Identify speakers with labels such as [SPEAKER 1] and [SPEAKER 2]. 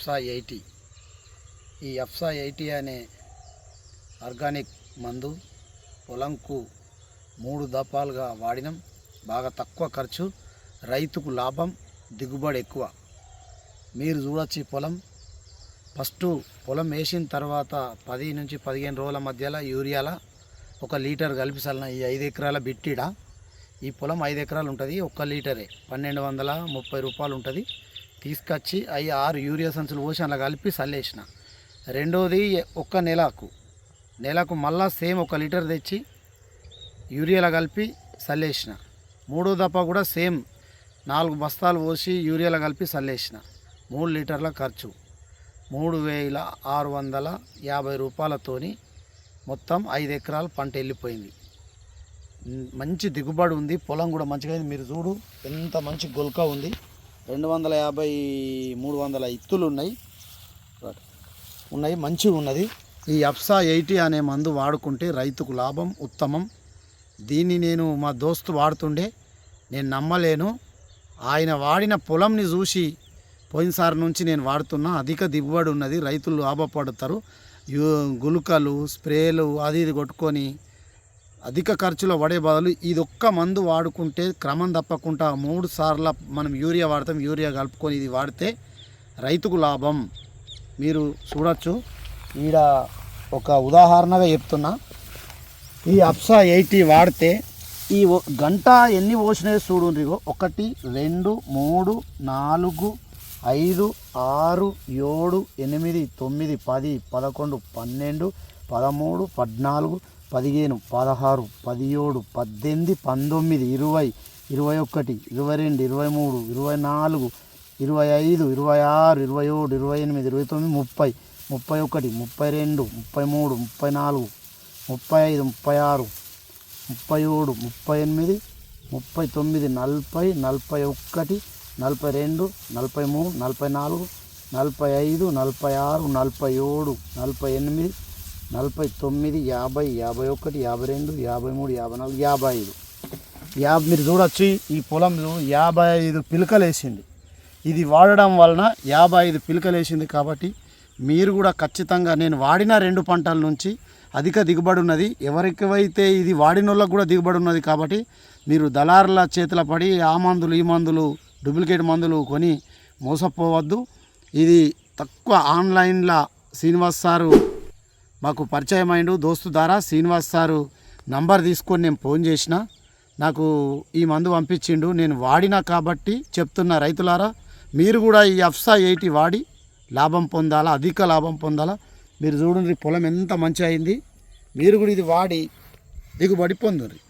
[SPEAKER 1] ఎఫ్సా eighty. ఈ ఎఫ్సా eighty అనే organic మందు పొలంకు మూడు దపాలుగా వాడినం. బాగా తక్కువ ఖర్చు రైతుకు లాభం దిగుబడి ఎక్కువ. మీరు చూడొచ్చు పొలం. ఫస్ట్ పొలం వేసిన తర్వాత పది నుంచి పదిహేను రోజుల మధ్యలో యూరియాల ఒక లీటర్ కలిపి చల్లిన ఈ ఐదు ఎకరాల బిట్టిడా. ఈ పొలం ఐదు ఎకరాలు ఉంటుంది ఒక్క లీటరే. పన్నెండు వందల ముప్పై రూపాయలు ఉంటుంది. తీసుకొచ్చి అవి ఆరు యూరియా సంచులు పోసి అలా కలిపి చల్లేసిన. రెండోది ఒక్క నెలకు నెలకు మళ్ళా సేమ్ ఒక లీటర్ తెచ్చి యూరియాలో కలిపి చల్లేసిన. మూడో దప్ప కూడా సేమ్ నాలుగు బస్తాలు పోసి యూరియాలో కలిపి చల్లేసిన. మూడు లీటర్ల ఖర్చు. మూడు వేల ఆరు వందల యాభై రూపాయలతోని మొత్తం ఐదు ఎకరాలు పంట వెళ్ళిపోయింది. మంచి దిగుబడి ఉంది పొలం కూడా మంచిగా అయింది. మీరు చూడు ఎంత మంచి గొల్క ఉంది. రెండు వందల యాభై మూడు వందల ఇత్తులు ఉన్నాయి ఉన్నాయి మంచిగా ఉన్నది. ఈ అప్సా ఎయిటీ అనే మందు వాడుకుంటే రైతుకు లాభం ఉత్తమం. దీన్ని నేను మా దోస్తు వాడుతుండే నేను నమ్మలేను. ఆయన వాడిన పొలంని చూసి పోయినసారి నుంచి నేను వాడుతున్నా. అధిక దిగుబడి ఉన్నది రైతులు లాభపడతారు. గులుకలు గుళికలు స్ప్రేలు అది ఇది కొట్టుకొని అధిక ఖర్చులో పడే బదులు ఇది ఒక్క మందు వాడుకుంటే క్రమం తప్పకుండా మూడు సార్ల మనం యూరియా వాడతాం యూరియా కలుపుకొని ఇది వాడితే రైతుకు లాభం. మీరు చూడొచ్చు. ఈడ ఒక ఉదాహరణగా చెప్తున్నా. ఈ అప్సా ఎయిటీ వాడితే ఈ గంట ఎన్ని పోసినాయో చూడుండ్రిగో ఒకటి రెండు మూడు నాలుగు ఐదు ఆరు ఏడు ఎనిమిది తొమ్మిది పది పదకొండు పన్నెండు పదమూడు పద్నాలుగు పదిహేను పదహారు పదిహేడు పద్దెనిమిది పంతొమ్మిది ఇరవై ఇరవై ఒకటి ఇరవై రెండు ఇరవై మూడు ఇరవై నాలుగు ఇరవై ఐదు ఇరవై ఆరు ఇరవై ఏడు ఇరవై ఎనిమిది ఇరవై తొమ్మిది ముప్పై ముప్పై ఒకటి ముప్పై రెండు ముప్పై మూడు ముప్పై నాలుగు ముప్పై ఐదు ముప్పై ఆరు ముప్పై ఏడు ముప్పై ఎనిమిది ముప్పై తొమ్మిది నలభై నలభై ఒకటి నలభై రెండు నలభై మూడు నలభై నాలుగు నలభై ఐదు నలభై ఆరు నలభై ఏడు నలభై ఎనిమిది నలభై తొమ్మిది యాభై యాభై ఒకటి యాభై రెండు యాభై మూడు యాభై నాలుగు యాభై ఐదు. యాభై మీరు చూడొచ్చు ఈ పొలంలో యాభై ఐదు పిలకలు వేసింది. ఇది వాడడం వలన యాభై ఐదు పిలకలు వేసింది కాబట్టి మీరు కూడా ఖచ్చితంగా నేను వాడిన రెండు పంటల నుంచి అధిక దిగుబడి ఉన్నది. ఎవరికైతే ఇది వాడిన వాళ్ళకు కూడా దిగుబడి ఉన్నది కాబట్టి మీరు దళారుల చేతుల పడి ఆ మందులు ఈ మందులు డూప్లికేట్ మందులు కొని మోసపోవద్దు. ఇది తక్కువ ఆన్లైన్లో శ్రీనివాస్ సారు మాకు పరిచయం అయిండు దోస్తు ద్వారా శ్రీనివాస్ సారు నంబర్ తీసుకొని నేను ఫోన్ చేసిన. నాకు ఈ మందు పంపించిండు. నేను వాడినా కాబట్టి చెప్తున్న రైతులారా మీరు కూడా ఈ అఫ్సా ఎయిటీ వాడి లాభం పొందాలా అధిక లాభం పొందాలా? మీరు చూడండి పొలం ఎంత మంచి అయింది. మీరు కూడా ఇది వాడి దిగుబడి పొందుర్రి.